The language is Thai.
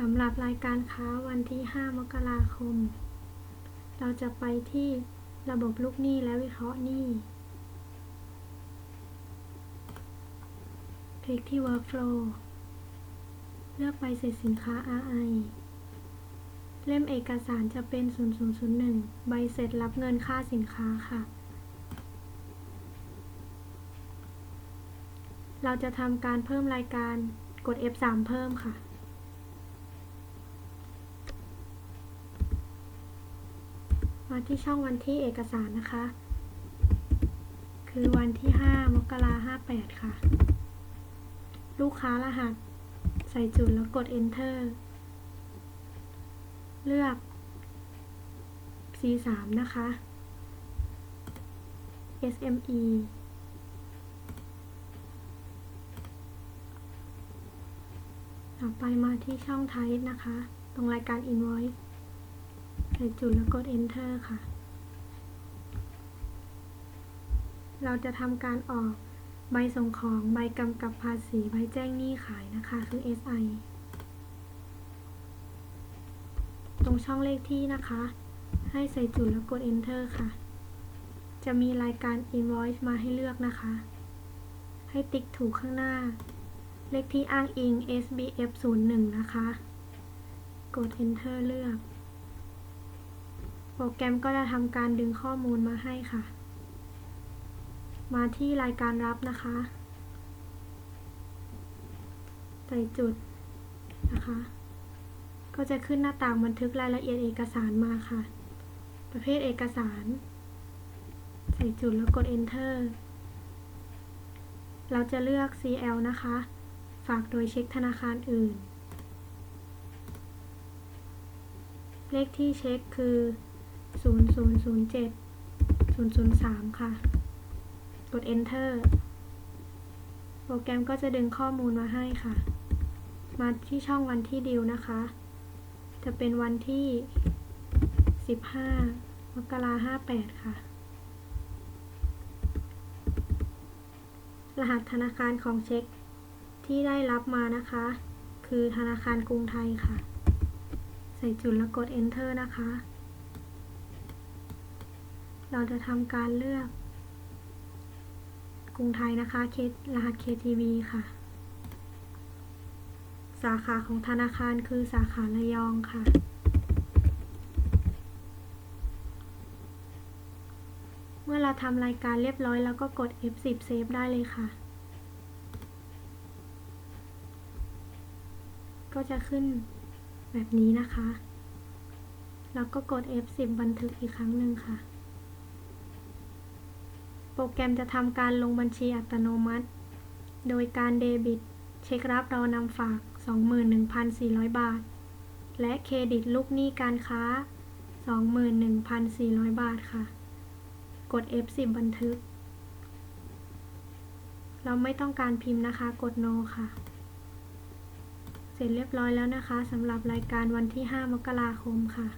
สำหรับรายการค้าวันที่ 5 มกราคม เราจะไปที่ระบบลูกหนี้และวิเคราะห์หนี้ คลิกที่ Workflow เลือกใบเสร็จสินค้า RI เล่มเอกสารจะเป็น 0001 ใบเสร็จรับเงินค่าสินค้าค่ะ เราจะทำการเพิ่มรายการกด F3 เพิ่มค่ะ มาที่ช่องวันที่เอกสารนะคะ คือวันที่ 5 มกราคม58ค่ะ ลูกค้ารหัส ใส่จุดแล้วกด Enter เลือก C3 นะคะ SME ต่อไปมาที่ช่อง Type นะคะ ตรงรายการ Invoice ใส่จุดแล้วกด Enter ค่ะ เราจะทำการออกใบส่งของใบกำกับภาษีใบแจ้งหนี้ขายนะคะคือ SI ตรงช่องเลขที่นะคะ ให้ใส่จุดแล้วกด Enter ค่ะ จะมีรายการ Invoice มาให้เลือกนะคะ ให้ติ๊กถูกข้างหน้า เลขที่อ้างอิง SBF 01นะคะ กด Enter เลือก โปรแกรมก็จะทำการดึงข้อมูลมาให้ค่ะ มาที่รายการรับนะคะ ใส่จุดนะคะ ก็จะขึ้นหน้าต่างบันทึกรายละเอียดเอกสารมาค่ะ ประเภทเอกสาร ใส่จุดแล้วกด Enter เราจะเลือก CL นะคะ ฝากโดยเช็คธนาคารอื่น เลขที่เช็คคือ 0007 003ค่ะ กด Enter โปรแกรมก็จะดึงข้อมูลมาให้ค่ะ มาที่ช่องวันที่ดิวนะคะ จะเป็นวันที่15มกราคม58ค่ะ รหัสธนาคารของเช็คที่ได้รับมานะคะ คือธนาคารกรุงไทยค่ะ ใส่จุดแล้วกด Enter นะคะ เราจะทำการเลือก กรุงไทยนะคะเครหัส KTB ค่ะ สาขาของธนาคารคือสาขาระยองค่ะ เมื่อเราทำรายการเรียบร้อยแล้วก็กด F10 เซฟได้เลยค่ะ ก็จะขึ้นแบบนี้นะคะ แล้วก็กด F10 บันทึกอีกครั้งหนึ่งค่ะ โปรแกรมจะทำการลงบัญชีอัตโนมัติ โดยการเดบิต เช็ครับรอนำฝาก 21,400 บาท และเครดิตลูกหนี้การค้า 21,400 บาทค่ะ กด F10 บันทึก เราไม่ต้องการพิมพ์นะคะ กด No ค่ะ เสร็จเรียบร้อยแล้วนะคะสำหรับรายการวันที่ 5 มกราคมค่ะ